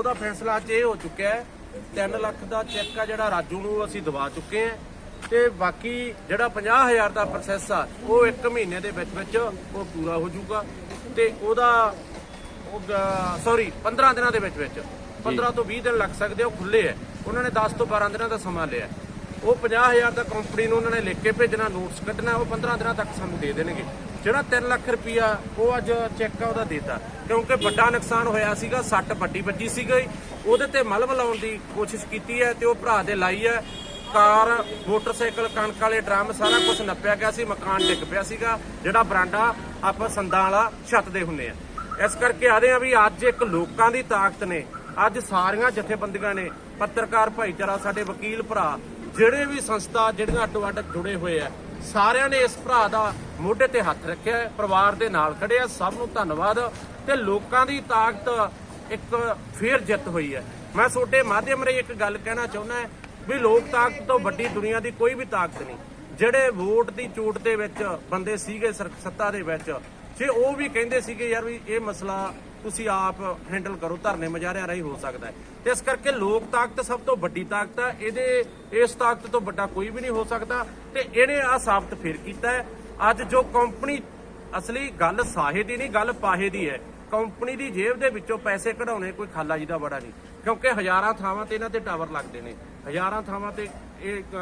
ਉਹਦਾ ਫੈਸਲਾ ਅੱਜ ਇਹ ਹੋ ਚੁੱਕਿਆ ਹੈ। 3 ਲੱਖ ਦਾ ਚੈੱਕ ਆ ਜਿਹੜਾ ਰਾਜੂ ਨੂੰ ਅਸੀਂ ਦਵਾ ਚੁੱਕੇ ਹਾਂ। ਤੇ ਬਾਕੀ ਜਿਹੜਾ 50000 ਦਾ ਪ੍ਰੋਸੈਸ ਆ ਉਹ 1 ਮਹੀਨੇ ਦੇ ਵਿੱਚ ਵਿੱਚ ਉਹ ਪੂਰਾ ਹੋ ਜਾਊਗਾ। ਤੇ ਉਹਦਾ ਉਹ ਸੌਰੀ 15 ਦਿਨਾਂ ਦੇ ਵਿੱਚ ਵਿੱਚ। 15 ਤੋਂ 20 ਦਿਨ ਲੱਗ ਸਕਦੇ ਆ, ਉਹ ਖੁੱਲੇ ਆ। ਉਹਨਾਂ ਨੇ 10 ਤੋਂ 12 ਦਿਨਾਂ ਦਾ ਸਮਾਂ ਲਿਆ। ਉਹ 50000 ਦਾ ਕੰਪਨੀ ਨੂੰ ਉਹਨਾਂ ਨੇ ਲਿਖ ਕੇ ਭੇਜਣਾ ਨੋਟਸ ਕੱਢਣਾ ਉਹ 15 ਦਿਨਾਂ ਤੱਕ ਸਾਨੂੰ ਦੇ ਦੇਣਗੇ। ਜਿਹੜਾ 3 ਲੱਖ ਰੁਪਇਆ ਉਹ ਅੱਜ ਚੈੱਕ ਆ, ਉਹਦਾ ਦੇਤਾ। ਕਿਉਂਕਿ ਵੱਡਾ ਨੁਕਸਾਨ ਹੋਇਆ ਸੀਗਾ, ਸੱਟ ਵੱਡੀ ਵੱਜੀ ਸੀਗੀ। ਉਹਦੇ ਤੇ ਮਲਮ ਲਾਉਣ ਦੀ ਕੋਸ਼ਿਸ਼ ਕੀਤੀ ਹੈ ਤੇ ਉਹ ਭਰਾ ਦੇ ਲਾਈ ਹੈ। ਕਾਰ, ਮੋਟਰਸਾਈਕਲ, ਕਣਕ ਵਾਲੇ ਡਰਮ ਸਾਰਾ ਕੁਝ ਨੱਪਿਆ ਗਿਆ ਸੀ, ਮਕਾਨ ਡਿੱਗ ਪਿਆ ਸੀਗਾ। ਜਿਹੜਾ ਬਰਾਂਡਾ ਆਪਾਂ ਸੰਦਾਂ ਵਾਲਾ ਛੱਤ ਦੇ ਹੁੰਦੇ ਆ। ਇਸ ਕਰਕੇ ਆ ਰਹੇ ਆ ਵੀ ਅੱਜ ਇੱਕ ਲੋਕਾਂ ਦੀ ਤਾਕਤ ਨੇ। ਅੱਜ ਸਾਰੀਆਂ ਜਥੇਬੰਦੀਆਂ ਨੇ, ਪੱਤਰਕਾਰ ਭਾਈਚਾਰਾ, ਸਾਡੇ ਵਕੀਲ ਭਰਾ, ਜਿਹੜੇ ਵੀ ਸੰਸਥਾ, ਜਿਹੜੀਆਂ ਅੱਡੋ ਅੱਡ ਜੁੜੇ ਹੋਏ ਆ ਸਾਰਿਆਂ ਨੇ ਇਸ ਭਰਾ ਦਾ ਮੋਢੇ ਤੇ ਹੱਥ ਰੱਖਿਆ ਪਰਿਵਾਰ ਦੇ ਨਾਲ ਖੜਿਆ ਸਭ ਨੂੰ ਧੰਨਵਾਦ ਤੇ ਲੋਕਾਂ ਦੀ ਤਾਕਤ ਇੱਕ ਫੇਰ ਜਿੱਤ ਹੋਈ ਹੈ। ਮੈਂ ਤੁਹਾਡੇ ਮਾਧਿਅਮ ਰਾਹੀਂ ਇੱਕ ਗੱਲ ਕਹਿਣਾ ਚਾਹੁੰਦਾ ਵੀ ਲੋਕ ਤਾਕਤ ਤੋਂ ਵੱਡੀ ਦੁਨੀਆ ਦੀ ਕੋਈ ਵੀ ਤਾਕਤ ਨਹੀਂ। ਜਿਹੜੇ ਵੋਟ ਦੀ ਚੋਟ ਦੇ ਵਿੱਚ ਬੰਦੇ ਸੀਗੇ ਸਰ- ਸੱਤਾ ਦੇ ਵਿੱਚ, ਜੇ ਉਹ ਵੀ ਕਹਿੰਦੇ ਸੀਗੇ, ਯਾਰ ਵੀ ਇਹ ਮਸਲਾ ਤੁਸੀਂ ਆਪ ਹੈਂਡਲ ਕਰੋ, ਧਰਨੇ ਮਜਾਰਿਆਂ ਰਾਹੀਂ ਹੋ ਸਕਦਾ ਹੈ। ਤੇ ਇਸ ਕਰਕੇ ਲੋਕ ਤਾਕਤ ਸਭ ਤੋਂ ਵੱਡੀ ਤਾਕਤ ਹੈ ਇਹਦੇ, ਇਸ ਤਾਕਤ ਤੋਂ ਵੱਡਾ ਕੋਈ ਵੀ ਨਹੀਂ ਹੋ ਸਕਦਾ। ਤੇ ਇਹਨੇ ਆ ਸਾਬਤ ਫੇਰ ਕੀਤਾ ਹੈ। ਅੱਜ ਜੋ ਕੰਪਨੀ ਅਸਲੀ ਗੱਲ ਸਾਹੇ ਦੀ ਨਹੀਂ, ਗੱਲ ਪਾਹੇ ਦੀ ਹੈ। ਕੰਪਨੀ ਦੀ ਜੇਬ ਦੇ ਵਿੱਚੋਂ ਪੈਸੇ ਕਢਾਉਣੇ ਕੋਈ ਖਾਲਾ ਜੀ ਦਾ ਬੜਾ ਨਹੀਂ। ਕਿਉਂਕਿ ਹਜ਼ਾਰਾਂ ਥਾਵਾਂ ਤੇ ਇਹਨਾਂ ਤੇ ਟਾਵਰ ਲੱਗਦੇ ਨੇ। ਹਜ਼ਾਰਾਂ ਥਾਵਾਂ ਤੇ ਇਹ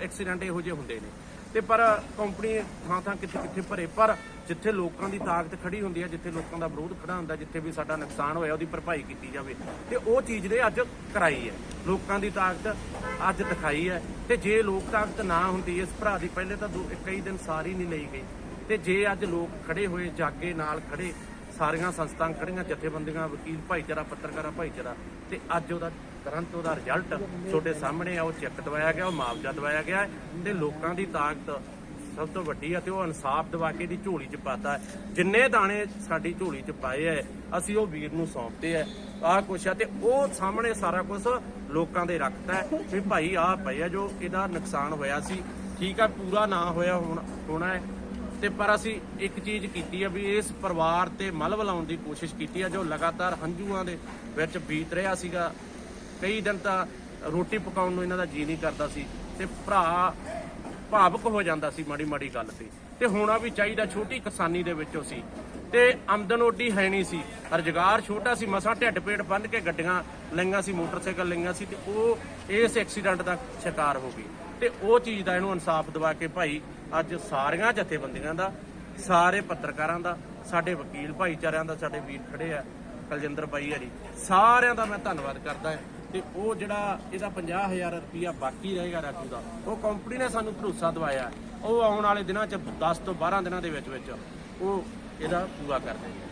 ਐਕਸੀਡੈਂਟ ਇਹੋ ਜਿਹੇ ਹੁੰਦੇ ਨੇ। ਤੇ ਪਰ ਕੰਪਨੀ ਥਾਂ ਥਾਂ ਕਿੱਥੇ ਕਿੱਥੇ ਭਰੇ। ਪਰ ਜਿੱਥੇ ਲੋਕਾਂ ਦੀ ਤਾਕਤ ਖੜੀ ਹੁੰਦੀ ਹੈ, ਜਿੱਥੇ ਲੋਕਾਂ ਦਾ ਵਿਰੋਧ ਖੜਾ ਹੁੰਦਾ, ਜਿੱਥੇ ਵੀ ਸਾਡਾ ਨੁਕਸਾਨ ਹੋਇਆ, ਉਹਦੀ ਭਰਪਾਈ ਕੀਤੀ ਜਾਵੇ। ਤੇ ਉਹ ਚੀਜ਼ ਨੇ ਅੱਜ ਕਰਾਈ ਹੈ। ਲੋਕਾਂ ਦੀ ਤਾਕਤ ਅੱਜ ਦਿਖਾਈ ਹੈ। ਤੇ ਜੇ ਲੋਕ ਤਾਕਤ ਨਾ ਹੁੰਦੀ, ਇਸ ਭਰਾ ਦੀ ਪਹਿਲੇ ਤਾਂ ਦੋ- ਕਈ ਦਿਨ ਸਾਰੀ ਨਹੀਂ ਲਈ ਗਈ। ਤੇ ਜੇ ਅੱਜ ਲੋਕ ਖੜੇ ਹੋਏ, ਜਾਗੇ ਨਾਲ ਖੜੇ ਸਾਰੀਆਂ ਸੰਸਥਾਵਾਂ ਖੜੀਆਂ, ਜਥੇਬੰਦੀਆਂ, ਵਕੀਲ, ਭਾਈਚਾਰਾ, ਪੱਤਰਕਾਰਾਂ, ਭਾਈਚਾਰਾ। ਤੇ ਅੱਜ ਉਹਦਾ ਤੁਰੰਤ ਉਹਦਾ ਰਿਜ਼ਲਟ ਤੁਹਾਡੇ ਸਾਹਮਣੇ ਆ, ਉਹ ਚੈੱਕ ਦਵਾਇਆ ਗਿਆ, ਉਹ ਮੁਆਵਜ਼ਾ ਦਵਾਇਆ ਗਿਆ ਤੇ ਲੋਕਾਂ ਦੀ ਤਾਕਤ ਸਭ ਤੋਂ ਵੱਡੀ ਆ ਤੇ ਉਹ ਇਨਸਾਫ ਦਵਾ ਕੇ ਦੀ ਝੋਲੀ 'ਚ ਪਾਤਾ ਹੈ। ਜਿੰਨੇ ਦਾਣੇ ਸਾਡੀ ਝੋਲੀ 'ਚ ਪਾਏ ਐ ਅਸੀਂ ਉਹ ਵੀਰ ਨੂੰ ਸੌਂਪਦੇ ਐ ਆਹ ਕੁਛ ਆ ਤੇ ਉਹ ਸਾਹਮਣੇ ਸਾਰਾ ਕੁਝ ਲੋਕਾਂ ਦੇ ਰੱਖਤਾ ਵੀ ਭਾਈ ਆਹ ਪਏ ਆ ਜੋ ਇਹਦਾ ਨੁਕਸਾਨ ਹੋਇਆ ਸੀ। ਠੀਕ ਆ, ਪੂਰਾ ਨਾ ਹੋਇਆ ਹੁਣ ਹੋਣਾ ਹੈ। ਤੇ ਪਰ ਅਸੀਂ ਇੱਕ ਚੀਜ਼ ਕੀਤੀ ਆ ਵੀ ਇਸ ਪਰਿਵਾਰ ਤੇ ਮਲਵ ਲਾਉਣ ਦੀ ਕੋਸ਼ਿਸ਼ ਕੀਤੀ ਆ, ਜੋ ਲਗਾਤਾਰ ਹੰਝੂਆਂ ਦੇ ਵਿੱਚ ਬੀਤ ਰਿਹਾ ਸੀਗਾ। ਕਈ ਦਿਨ ਤਾਂ ਰੋਟੀ ਪਕਾਉਣ ਨੂੰ ਇਹਨਾਂ ਦਾ ਜੀ ਨਹੀਂ ਕਰਦਾ ਸੀ ਤੇ ਭਰਾ ਭਾਵਕ ਹੋ ਜਾਂਦਾ ਸੀ ਮਾੜੀ ਮਾੜੀ ਗੱਲ ਤੇ। ਤੇ ਹੋਣਾ ਵੀ ਚਾਹੀਦਾ, ਛੋਟੀ ਕਿਸਾਨੀ ਦੇ ਵਿੱਚੋਂ ਸੀ। ਤੇ ਆਮਦਨ ਓਡੀ ਹੈ ਨਹੀਂ ਸੀ। ਰੁਜ਼ਗਾਰ ਛੋਟਾ ਸੀ, ਮਸਾਂ ਢਿੱਡ ਪੇਟ ਬੰਨ ਕੇ ਗੱਡੀਆਂ ਲਈਆਂ ਸੀ, ਮੋਟਰਸਾਈਕਲ ਲਈਆਂ ਸੀ ਤੇ ਉਹ ਇਸ ਐਕਸੀਡੈਂਟ ਦਾ ਸ਼ਿਕਾਰ ਹੋ ਗਈ ਤੇ ਉਹ ਚੀਜ਼ ਦਾ ਇਹਨੂੰ ਇਨਸਾਫ ਦਿਵਾ ਕੇ ਭਾਈ ਅੱਜ ਸਾਰੀਆਂ ਜਥੇਬੰਦੀਆਂ ਦਾ, ਸਾਰੇ ਪੱਤਰਕਾਰਾਂ ਦਾ, ਸਾਡੇ ਵਕੀਲ ਭਾਈਚਾਰਿਆਂ ਦਾ, ਸਾਡੇ ਵੀਰ ਖੜੇ ਆ, ਕਲਜਿੰਦਰ ਬਾਈ ਹਰੀ, ਸਾਰਿਆਂ ਦਾ ਮੈਂ ਧੰਨਵਾਦ ਕਰਦਾ ਹਾਂ। ਤੇ ਉਹ ਜਿਹੜਾ ਇਹਦਾ 50000 ਰੁਪਇਆ ਬਾਕੀ ਰਹੇਗਾ ਰਾਜੂ ਦਾ, ਉਹ ਕੰਪਨੀ ਨੇ ਸਾਨੂੰ ਭਰੋਸਾ ਦਵਾਇਆ। ਉਹ ਆਉਣ ਵਾਲੇ ਦਿਨਾਂ ਚ 10 ਤੋਂ 12 ਦਿਨਾਂ ਦੇ ਵਿੱਚ ਵਿੱਚ, ਉਹ ਇਹਦਾ ਪੂਰਾ ਕਰ ਦੇਣਗੇ।